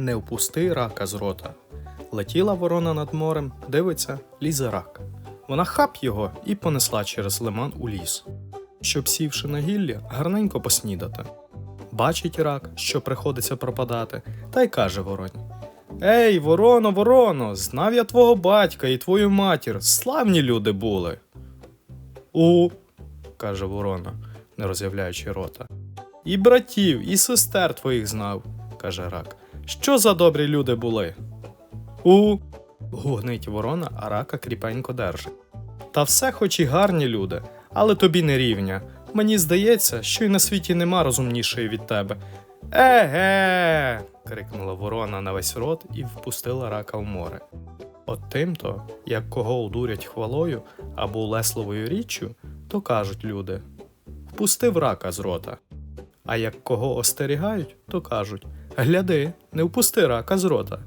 Не впусти рака з рота. Летіла ворона над морем, дивиться, лізе рак. Вона хап його і понесла через лиман у ліс, щоб сівши на гілля, гарненько поснідати. Бачить рак, що приходиться пропадати, та й каже вороні: Ей, вороно, вороно, знав я твого батька і твою матір, славні люди були. У, каже ворона, не роз'являючи рота. І братів, і сестер твоїх знав, каже рак. Що за добрі люди були? У. гугнить ворона, а рака кріпенько держить. Та все хоч і гарні люди, але тобі не рівня. Мені здається, що й на світі нема розумнішої від тебе. Еге. крикнула ворона на весь рот і впустила рака в море. От тим-то, як кого удурять хвалою або лесловою річчю, то кажуть люди впустив рака з рота. А як кого остерігають, то кажуть Гляди, не впусти рака з рота.